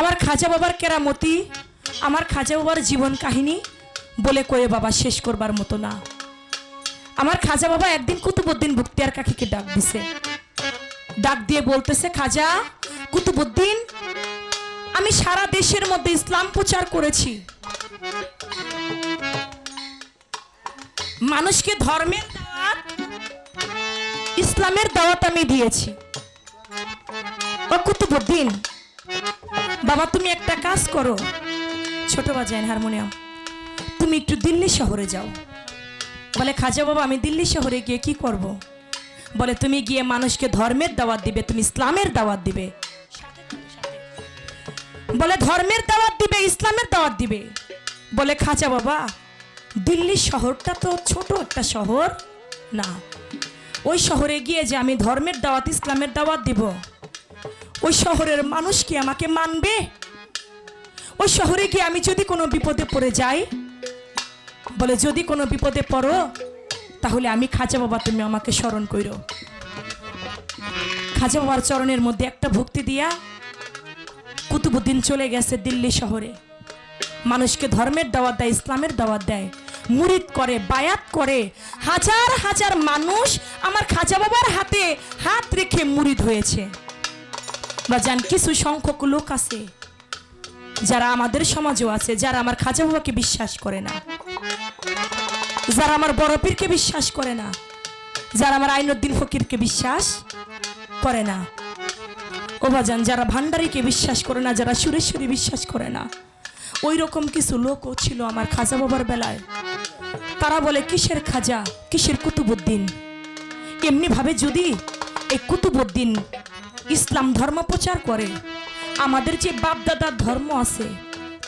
আমার খাজা বাবার কেরামতি, আমার খাজা বাবার জীবন কাহিনী বলে কয়ে বাবা শেষ করবার মতো না। আমার খাজা বাবা একদিন কুতুবুদ্দিন বক্তিয়ার কাকিকে ডাক দিছে। ডাক দিয়ে বলতেছে, খাজা, কুতুবুদ্দিন, আমি সারা দেশের মধ্যে ইসলাম প্রচার করেছি। মানুষকে ধর্মের দাওয়াত, ইসলামের দাওয়াত আমি দিয়েছি। ও কুতুবুদ্দিন বাবা, তুমি একটা কাজ করো। ছোট বাজায় হারমোনিয়াম। তুমি একটু দিল্লি শহরে যাও। বলে, খাজা বাবা, আমি দিল্লি শহরে গিয়ে কি করব। বলে, তুমি গিয়ে মানুষকে ধর্মের দাওয়াত দিবে, তুমি ইসলামের দাওয়াত দিবে। বলে, ধর্মের দাওয়াত দিবে, ইসলামের দাওয়াত দিবে। বলে, খাজা বাবা, দিল্লি শহরটা তো ছোট একটা শহর না। ওই শহরে গিয়ে যে আমি ধর্মের দাওয়াত, ইসলামের দাওয়াত দিব। ওই শহরের মানুষ কি আমাকে মানবে? ওই শহরে গিয়ে আমি যদি কোনো বিপদে পড়ে যাই, বলে যদি কোনো বিপদে পড়ো, তাহলে আমি খাজা বাবা তুমি আমাকে স্মরণ করো খাজা বাবার চরণের মধ্যে একটা ভক্তি দিয়া কুতুবুদ্দিন চলে গেছে দিল্লি শহরে। মানুষকে ধর্মের দাওয়াত দেয়, ইসলামের দাওয়াত দেয়, মুরিদ করে, বায়াত করে, হাজার হাজার মানুষ আমার খাজা বাবার হাতে হাত রেখে মুরিদ হয়েছে। বা যান কিছু সংখ্যক লোক আছে যারা আমাদের সমাজেও আছে, যারা আমার খাজা বাবাকে বিশ্বাস করে না, যারা আমার বড় পীরকে বিশ্বাস করে না, যারা আমার আইনুদ্দিন ফকিরকে বিশ্বাস করে না। ও বাজান যারা ভান্ডারীকে বিশ্বাস করে না, যারা সুরেশ্বরী বিশ্বাস করে না ওই রকম কিছু লোকও ছিল আমার খাজা বাবার বেলায়। তারা বলে, কিসের খাজা? কিসের কুতুবুদ্দিন? এমনি ভাবে যদি এই কুতুবুদ্দিন ইসলাম ধর্ম প্রচার করে, আমাদের যে বাপদাদার ধর্ম আছে,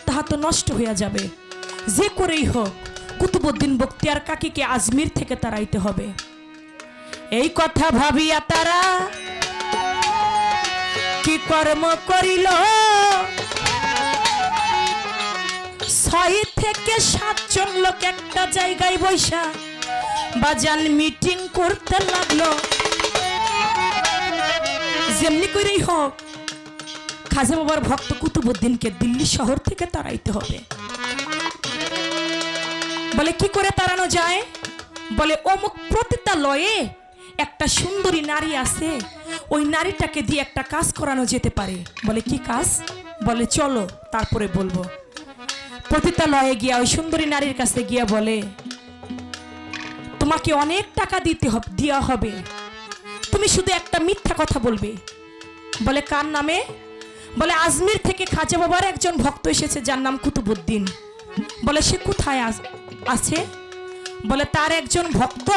তাহা তো নষ্ট হইয়া যাবে। যে করেই হোক কুতুবুদ্দিন বক্তিয়ার কাকিকে আজমির থেকে তাড়াইতে হবে। এই কথা ভাবিয়া তারা কি কর্ম করিল? ছয় থেকে সাতজন লোক একটা জায়গায় বৈশা বাজান মিটিং করতে লাগল। যেমনি করেই হোক, খাজা বাবার ভক্ত কুতুবুদ্দিনকে দিল্লি শহর থেকে তাড়াইতে হবে। বলে, কি করে তাড়ানো যায়? বলে, অমুক প্রতিতালয়ে একটা সুন্দরী নারী আছে, ওই নারীটাকে দিয়ে একটা কাজ করানো যেতে পারে। বলে, কি কাজ? বলে, চলো, তারপরে বলব। প্রতিতালয়ে গিয়া ওই সুন্দরী নারীর কাছে গিয়া বলে, তোমাকে অনেক টাকা দিতে দেওয়া হবে। তুমি শুধু একটা মিথ্যা কথা বলবে। বলে কার নামে? বলে আজমির থেকে খাজা বাবার একজন ভক্ত এসেছে যার নাম কুতুবুদ্দিন বলে সে কোথায় আছে? বলে তার একজন ভক্ত,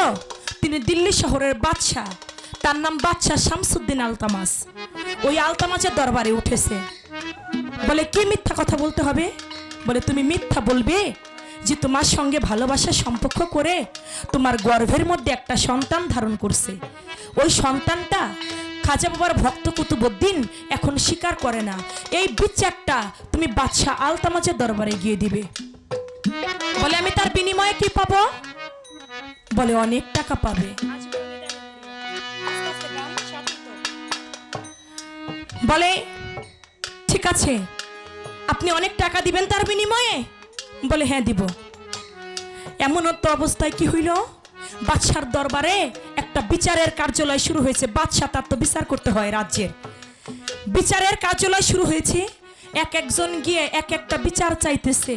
তিনি দিল্লি শহরের বাদশাহ। তার নাম বাদশাহ শামসুদ্দিন আলতামাস। ওই আলতামাসের দরবারে উঠেছে। বলে, কি মিথ্যা কথা বলতে হবে? বলে, তুমি মিথ্যা বলবে? যে তোমার সঙ্গে ভালোবাসার সম্পর্ক করে তোমার গর্ভের মধ্যে একটা সন্তান ধারণ করছে। ওই সন্তানটা খাজা বাবার ভক্ত কুতুবুদ্দিন এখন স্বীকার করে না। এই বিচারটা তুমি বাদশাহ আলতামাজের দরবারে গিয়ে দিবে। বলে, আমি তার বিনিময়ে কি পাবো? বলে, অনেক টাকা পাবে। বলে, ঠিক আছে, আপনি অনেক টাকা দিবেন তার বিনিময়ে? বলে হ্যাঁ দিব। এমন তো অবস্থায় কি হইল? বাদশার দরবারে একটা বিচারের কার্যালয় শুরু হয়েছে। বাদশাহ তার তো বিচার করতে হয় রাজ্যের। বিচারের কার্যালয় শুরু হয়েছে, এক একজন গিয়ে এক একটা বিচার চাইতেছে।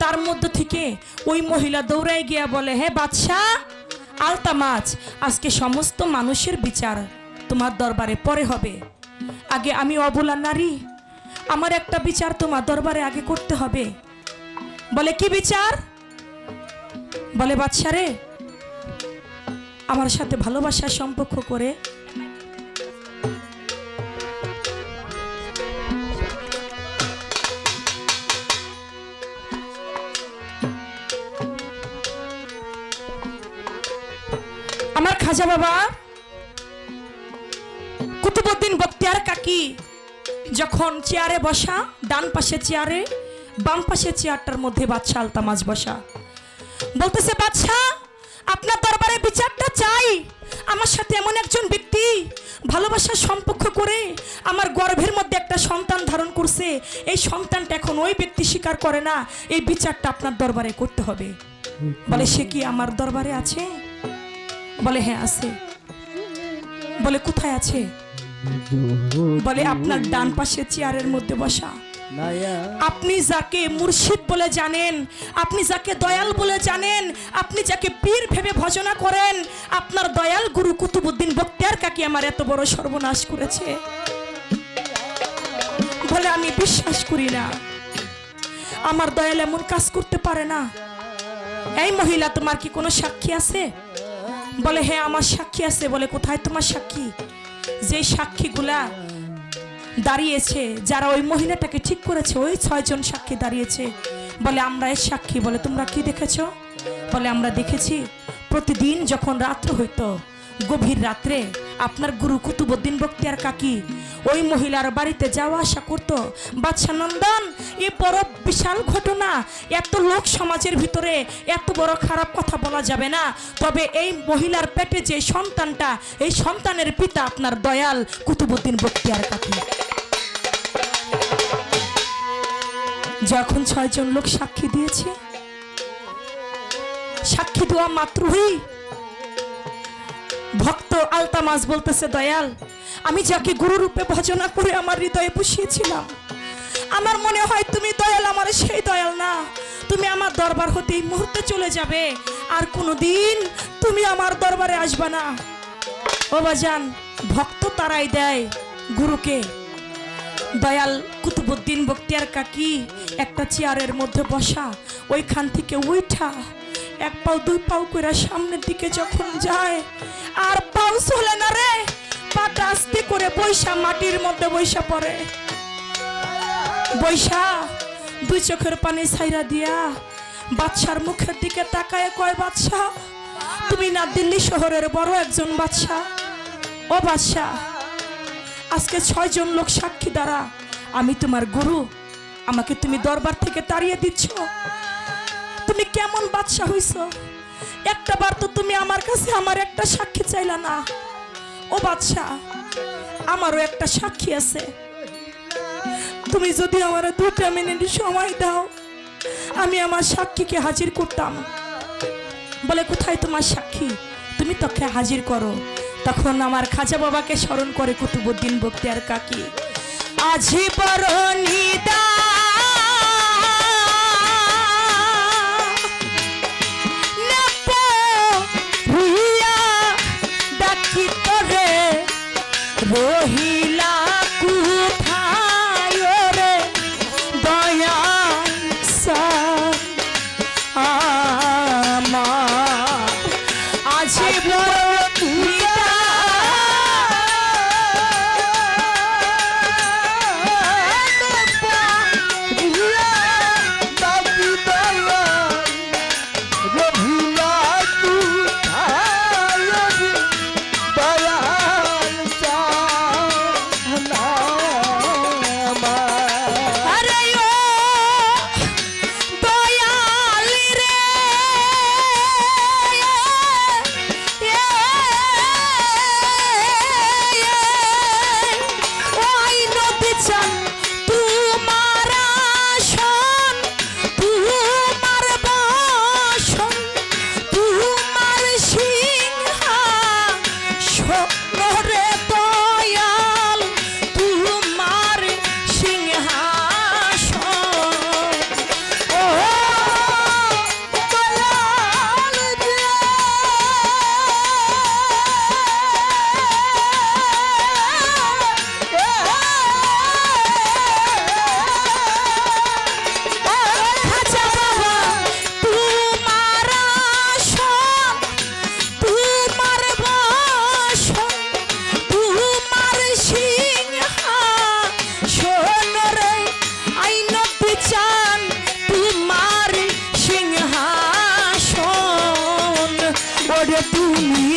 তার মধ্য থেকে ওই মহিলা দৌড়াই গিয়া বলে, হে বাদশাহ, আলতা মাছ, আজকে সমস্ত মানুষের বিচার তোমার দরবারে পরে হবে। আগে আমি অবলা নারী, আমার একটা বিচার তোমার দরবারে আগে করতে হবে। বলে, কি বিচার? বলে বাদশা রে আমার সাথে ভালোবাসার সম্পর্ক করে আমার খাজা বাবা কুতুবুদ্দিন বক্তিয়ার কাকি যখন চেয়ারে বসা, ডান পাশে চেয়ারে বাম পাশে চেয়ারটার মধ্যে বাদশাহ আলতামাজ বসা বলতেছে, বাদশাহ, আপনার দরবারে বিচারটা চাই। আমার সাথে এমন একজন ব্যক্তি ভালোবাসার সম্পর্ক করে আমার গর্ভের মধ্যে একটা সন্তান ধারণ করছে। এই সন্তানটা এখন ওই ব্যক্তি স্বীকার করে না। এই বিচারটা আপনার দরবারে করতে হবে। বলে, সে কি আমার দরবারে আছে? বলে হ্যাঁ আছে। বলে, কোথায় আছে? বলে, আপনার ডান পাশে চেয়ারের মধ্যে বসা। আপনি যাকে মুর্শিদ বলে জানেন, আপনি যাকে দয়াল বলে জানেন, আপনি যাকে পীর ভেবে ভজনা করেন, আপনার দয়াল গুরু কুতুবুদ্দিন বক্তিয়ার কাকি আমার এত বড় সর্বনাশ করেছে। বলে আমি বিশ্বাস করি না। আমার দয়াল এমন কাজ করতে পারে না। এই মহিলা, তোমার কি কোনো সাক্ষী আছে? বলে হ্যাঁ আমার সাক্ষী আছে। বলে, কোথায় তোমার সাক্ষী? যে সাক্ষীগুলা দাঁড়িয়েছে, যারা ওই মহিলাটাকে ঠিক করেছে, ওই ছয়জন সাক্ষী দাঁড়িয়েছে। বলে, আমরা এর সাক্ষী। বলে, তোমরা কি দেখেছ? বলে, আমরা দেখেছি, প্রতিদিন যখন রাত্র হইতো গভীর রাত্রে আপনার গুরু কুতুবুদ্দিন বক্তিয়ার কাকি ওই মহিলার বাড়িতে যাওয়া আসা করতো। বাদশা নন্দন, এ বড় বিশাল ঘটনা। এত লোক সমাজের ভিতরে এত বড় খারাপ কথা বলা যাবে না। তবে এই মহিলার পেটে যে সন্তানটা, এই সন্তানের পিতা আপনার দয়াল কুতুবুদ্দিন বক্তিয়ার কাকি। যখন ছয়জন লোক সাক্ষী দিয়েছে, সাক্ষী দেওয়া মাত্রই ভক্ত আলতামাজ বলতেছে, দয়াল, আমি যাকে গুরু রূপে ভজনা করে আমার হৃদয়ে বসিয়েছিলাম আমার মনে হয় তুমি দয়াল, আমার সেই দয়াল না। তুমি আমার দরবার হতে এই মুহূর্তে চলে যাবে, আর কোনোদিন তুমি আমার দরবারে আসবে না। ও বাজান, ভক্ত তারাই দেয় গুরুকে। দয়াল কুতুবুদ্দিন বক্তিয়ার কাকি একটা চেয়ারের মধ্যে বসা, ওইখান থেকে উঠা। এক পাও, দুই পাও করে সামনের দিকে যখন যায়, আর পাও চলে না রে, পাটা আস্তে করে বৈশা মাটির মধ্যে বৈশা পড়ে। বৈশা, দুই চোখের পানি ছাইরা দিয়া বাদশার মুখের দিকে তাকায় কয়, বাদশা, তুমি না দিল্লি শহরের বড় একজন বাদশা? ও বাদশা, আজকে ছয়জন লোক সাক্ষী দ্বারা আমি তোমার গুরু। আমাকে তুমি দরবার থেকে তাড়িয়ে দিচ্ছ। তুমি কেমন বাদশা হইছ? একটা বার তো তুমি আমার কাছে আমার একটা সাক্ষী চাইলা না। ও বাদশা আমারও একটা সাক্ষী আছে। তুমি যদি আমার দুটা মিনিট সময় দাও, আমি আমার সাক্ষীকে হাজির করতাম। বলে, কোথায় তোমার সাক্ষী? তুমি তোকে হাজির করো। তখন আমার খাজা বাবাকে স্মরণ করে কুতুবুদ্দিন বক্তিয়ার কাকি, আজি বড় রহিলা কুঠায় রে? দয়া আমার। আজি বড় história por mim.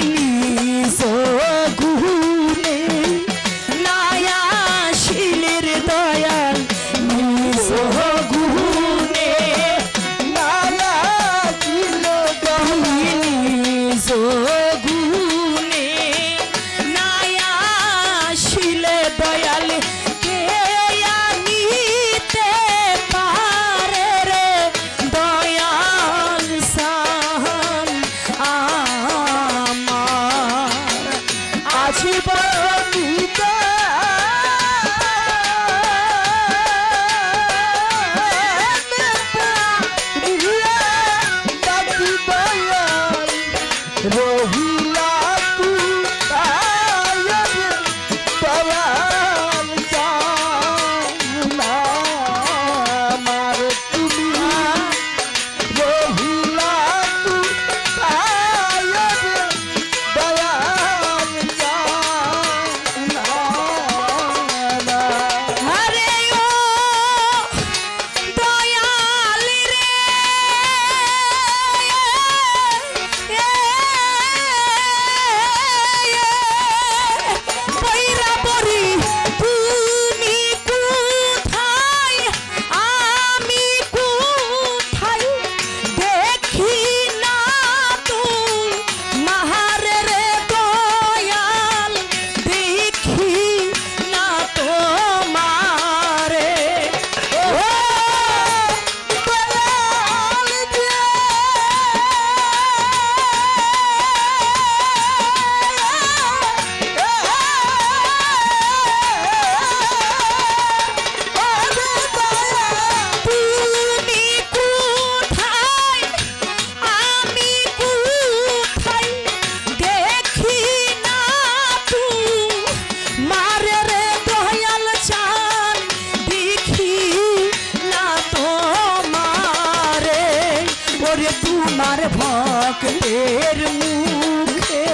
তোমার ভক্তের মুখে।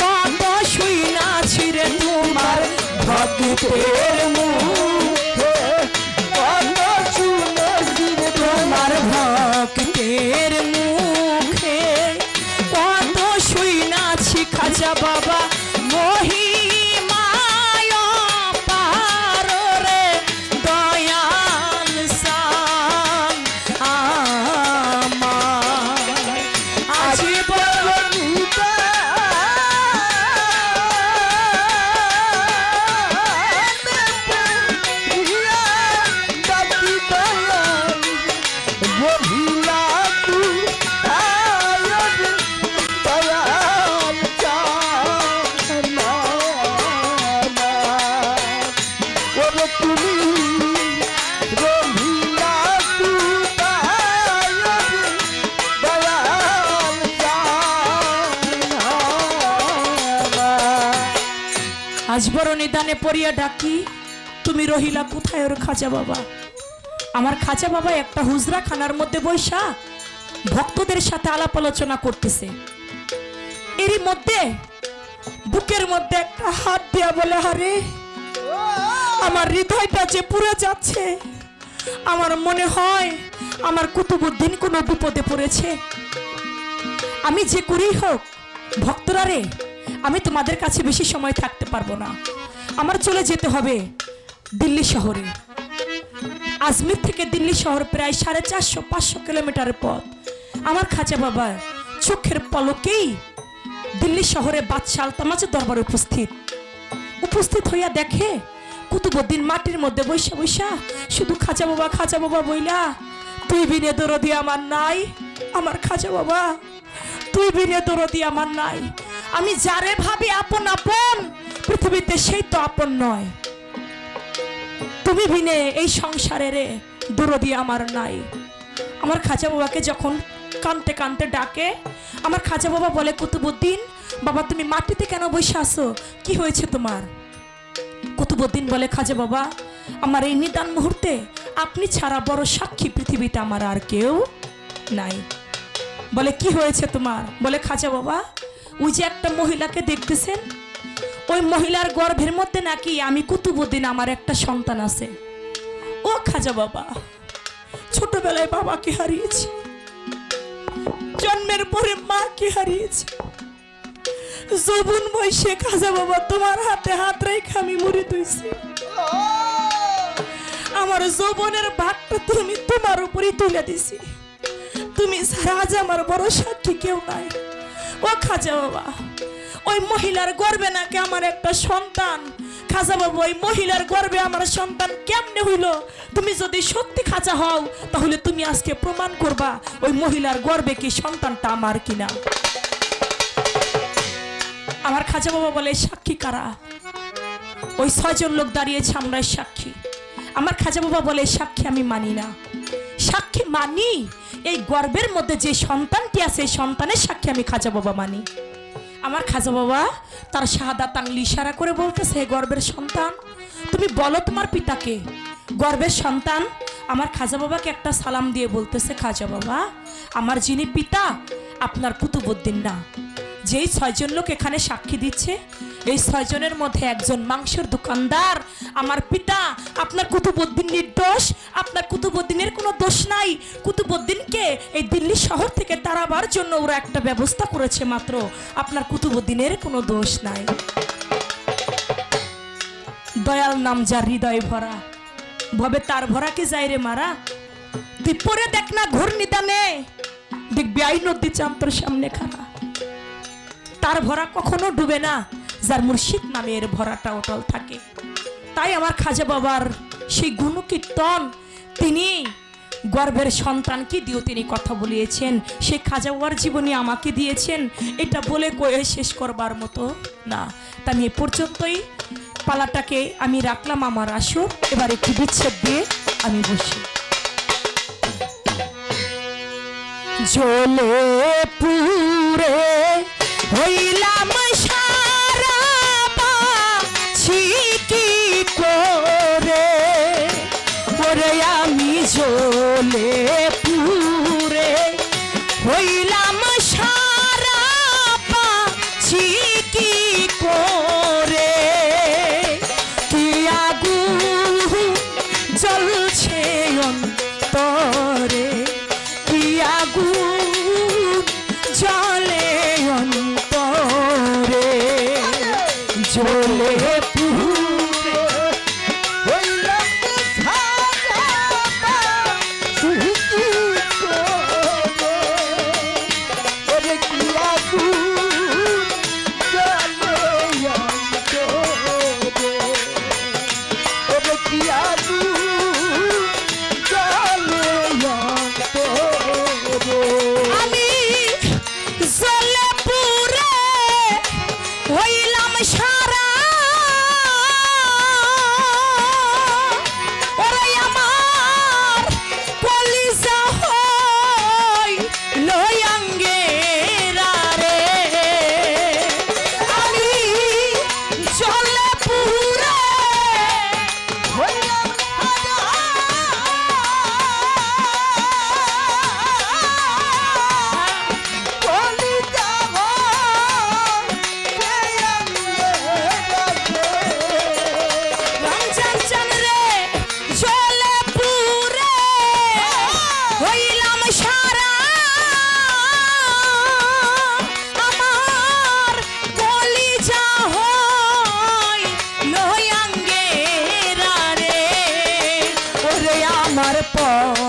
কত শুই নাছি রে তোমার ভক্তের মুখে নিদানে পড়িয়া ডাকি, তুমি রহিলা কোথায় ওর খাজা বাবা? আমার খাজা বাবা একটা হুজরা খানার মধ্যে বৈশা ভক্তদের সাথে আলাপ আলোচনা করতেছে। এরই মধ্যে বুকের মধ্যে একটা হাত দেয়া বলে হারে আমার হৃদয়টা যে পুড়ে যাচ্ছে, আমার মনে হয় আমার কুতুবুদ্দিন কোনো বিপদে পড়েছে। আমি যে করেই হোক, ভক্তরা রে, আমি তোমাদের কাছে বেশি সময় থাকতে পারব না। আমার চলে যেতে হবে দিল্লি শহরে। আজমির থেকে দিল্লি শহর প্রায় সাড়ে চারশো, পাঁচশো কিলোমিটার পথ। আমার খাঁচা বাবা চোখের পলকেই দিল্লি শহরে বাদশাহ আলতামাজের দরবারে উপস্থিত। উপস্থিত হইয়া দেখে কুতুবুদ্দিন মাটির মধ্যে বৈশা বৈশা শুধু খাজা বাবা খাজা বাবা বইলা, তুই বিনে দরদি আমার নাই, আমার খাজা বাবা। তুই বিনে দরদি আমার নাই। আমি যারে ভাবি আপন আপন পৃথিবীতে সেই তো আপন নয়। তুমি ভিনে এই সংসারে রে দরদি আমার নাই। আমার খাজা বাবাকে যখন কানতে কানতে ডাকে, আমার খাজা বাবা বলে, কুতুবুদ্দিন, বাবা তুমি মাটিতে কেন বসে আসো কি হয়েছে তোমার? কুতুবুদ্দিন বলে, খাজা বাবা, আমার এই নিদান মুহূর্তে আপনি ছাড়া বড় সাক্ষী পৃথিবীতে আমার আর কেউ নাই। বলে, কি হয়েছে তোমার? বলে, খাজা বাবা, ওই যে একটা মহিলাকে দেখতেছেন ওই মহিলার গর্ভের মধ্যে নাকি আমি কুতুবুদ্দিন আমার একটা সন্তান আছে। ও খাজা বাবা, ছোটবেলায় বাবাকে হারিয়েছি। জন্মের পরে মাকে হারিয়েছি। যৌবন বয়সে খাজা বাবা তোমার হাতে হাত রেখে আমি মরে তুইছি আমার যৌবনের ভাগটা তুমি তোমার উপরে তুলে দিছি তুমি ছাড়া আজ আমার বড় সাক্ষী কেউ নাই। ও খাজা বাবা ওই মহিলার গর্বে নাকি আমার একটা সন্তান? খাজা বাবু, ওই মহিলার গর্বে আমার সন্তান কেমনে হইল? তুমি যদি সত্যি খাজা হও, তাহলে তুমি আজকে প্রমাণ করবা ওই মহিলার গর্বে কি সন্তানটা আমার কিনা। আমার খাজা বাবা বলে, সাক্ষী কারা? ওই ছয়জন লোক দাঁড়িয়েছে আমরা সাক্ষী। আমার খাজা বাবা বলে, সাক্ষী আমি মানি না। সাক্ষী মানি? এই গর্বের মধ্যে যে সন্তানটি আছে সন্তানের সাক্ষী আমি খাজা বাবা মানি। আমার খাজা বাবা, তার সাদা তাংলি ইশারা করে বলতেছে, "হে গর্বের সন্তান, তুমি বলো তোমার পিতাকে। গর্বের সন্তান, আমার খাজা বাবাকে একটা সালাম দিয়ে বলতেছে, খাজা বাবা, আমার যিনি পিতা, আপনার কুতুবুদ্দিন না। যেই ছয়জন লোক এখানে সাক্ষী দিচ্ছে এই ছয়জনের মধ্যে একজন মাংসের দোকানদার, আমার পিতা, আপনার কুতুবুদ্দিন নির্দোষ, আপনার কুতুবুদ্দিনের কোনো দোষ নাই। কুতুবুদ্দিনকে এই দিল্লি শহর থেকে তাড়াবার জন্য ওরা একটা ব্যবস্থা করেছে মাত্র, আপনার কুতুবুদ্দিনের কোনো দোষ নাই। দয়াল নাম যার হৃদয় ভরা, ভবে তার ভরাকে যায় রে মারা। তুই পরে দেখ না ঘোর নিদানে, দেখবি আই নদী চাম তোর সামনে খানা। তার ভরা কখনো ডুবে না যার মুর্শিদ নামের ভরাটা অটল থাকে। তাই আমার খাজা বাবার সেই গুণকীর্তন তিনি গর্ভের সন্তানকে দিয়েও তিনি কথা বলিয়েছেন। সেই খাজা বাবার জীবনী আমাকে দিয়েছেন। এটা বলে কয়ে শেষ করবার মতো না। তা আমি এ পর্যন্তই। পালাটাকে আমি রাখলাম আমার আসর। এবার একটু বিচ্ছেদ দিয়ে আমি বসি। জ্বলে পুরে হইলাম সারা আমার পরাণ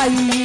আমি